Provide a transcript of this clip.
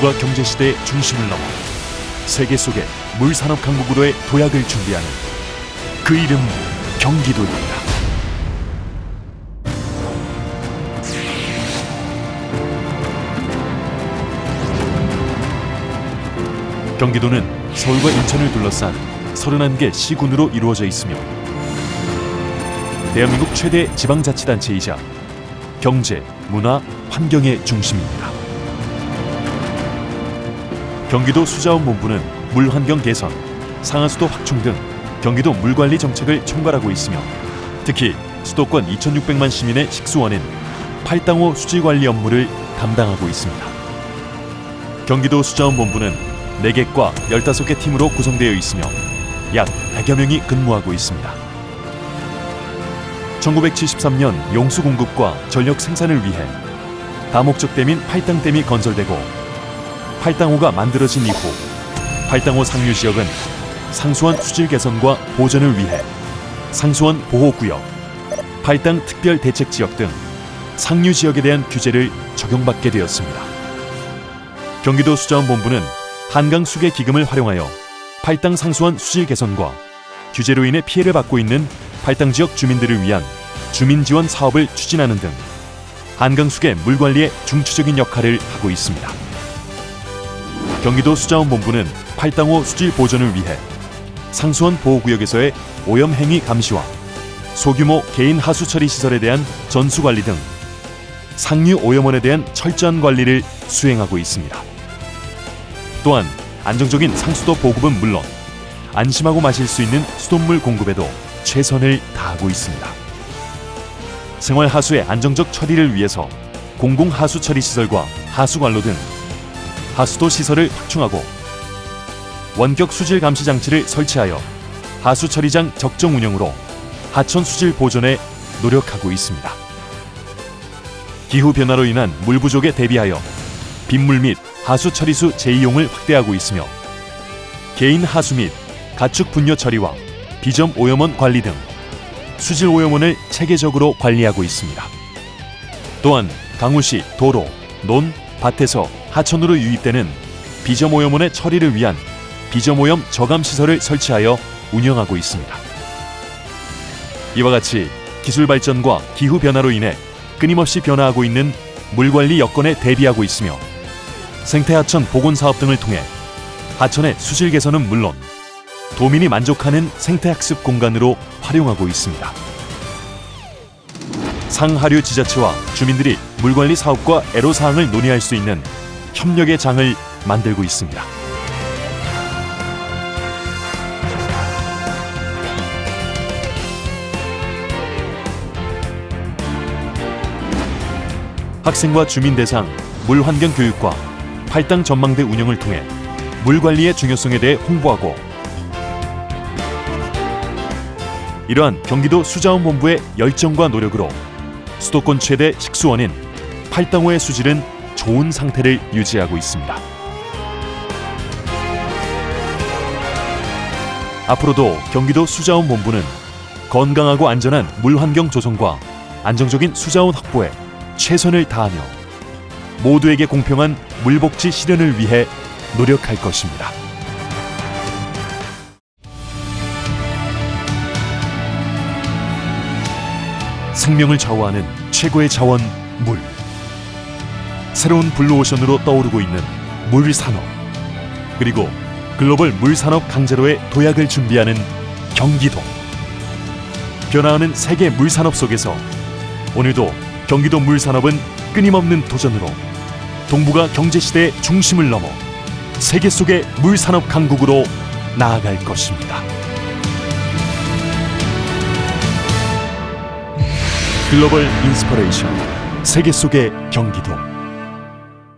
동북아 경제 시대의 중심을 넘어 세계 속의 물산업 강국으로의 도약을 준비하는 그 이름 경기도입니다. 경기도는 서울과 인천을 둘러싼 31개 시군으로 이루어져 있으며 대한민국 최대 지방자치단체이자 경제, 문화, 환경의 중심입니다. 경기도 수자원 본부는 물환경 개선, 상하수도 확충 등 경기도 물관리 정책을 총괄하고 있으며 특히 수도권 2,600만 시민의 식수원인 팔당호 수질 관리 업무를 담당하고 있습니다. 경기도 수자원 본부는 4개과 15개 팀으로 구성되어 있으며 약 100여 명이 근무하고 있습니다. 1973년 용수 공급과 전력 생산을 위해 다목적 댐인 팔당 댐이 건설되고 팔당호가 만들어진 이후 팔당호 상류 지역은 상수원 수질 개선과 보전을 위해 상수원 보호구역, 팔당 특별 대책 지역 등 상류 지역에 대한 규제를 적용받게 되었습니다. 경기도 수자원본부는 한강 수계 기금을 활용하여 팔당 상수원 수질 개선과 규제로 인해 피해를 받고 있는 팔당 지역 주민들을 위한 주민 지원 사업을 추진하는 등 한강 수계 물 관리에 중추적인 역할을 하고 있습니다. 경기도 수자원본부는 팔당호 수질 보전을 위해 상수원 보호구역에서의 오염 행위 감시와 소규모 개인 하수 처리 시설에 대한 전수 관리 등 상류 오염원에 대한 철저한 관리를 수행하고 있습니다. 또한 안정적인 상수도 보급은 물론 안심하고 마실 수 있는 수돗물 공급에도 최선을 다하고 있습니다. 생활 하수의 안정적 처리를 위해서 공공 하수 처리 시설과 하수관로 등 하수도 시설을 확충하고 원격 수질 감시 장치를 설치하여 하수 처리장 적정 운영으로 하천 수질 보존에 노력하고 있습니다. 기후 변화로 인한 물 부족에 대비하여 빗물 및 하수 처리수 재이용을 확대하고 있으며 개인 하수 및 가축 분뇨 처리와 비점 오염원 관리 등 수질 오염원을 체계적으로 관리하고 있습니다. 또한 강우시 도로, 논, 밭에서 하천으로 유입되는 비점 오염원의 처리를 위한 비점 오염 저감 시설을 설치하여 운영하고 있습니다. 이와 같이 기술 발전과 기후 변화로 인해 끊임없이 변화하고 있는 물 관리 여건에 대비하고 있으며 생태 하천 복원 사업 등을 통해 하천의 수질 개선은 물론 도민이 만족하는 생태 학습 공간으로 활용하고 있습니다. 상하류 지자체와 주민들이 물관리 사업과 애로사항을 논의할 수 있는 협력의 장을 만들고 있습니다. 학생과 주민 대상 물환경 교육과 팔당 전망대 운영을 통해 물 관리의 중요성에 대해 홍보하고 이러한 경기도 수자원본부의 열정과 노력으로 수도권 최대 식수원인 팔당호의 수질은 좋은 상태를 유지하고 있습니다. 앞으로도 경기도 수자원 본부는 건강하고 안전한 물 환경 조성과 안정적인 수자원 확보에 최선을 다하며 모두에게 공평한 물복지 실현을 위해 노력할 것입니다. 생명을 좌우하는 최고의 자원 물. 새로운 블루오션으로 떠오르고 있는 물 산업. 그리고 글로벌 물 산업 강제로의 도약을 준비하는 경기도. 변화하는 세계 물 산업 속에서 오늘도 경기도 물 산업은 끊임없는 도전으로 동북아 경제 시대의 중심을 넘어 세계 속의 물 산업 강국으로 나아갈 것입니다. 글로벌 인스퍼레이션 세계 속의 경기도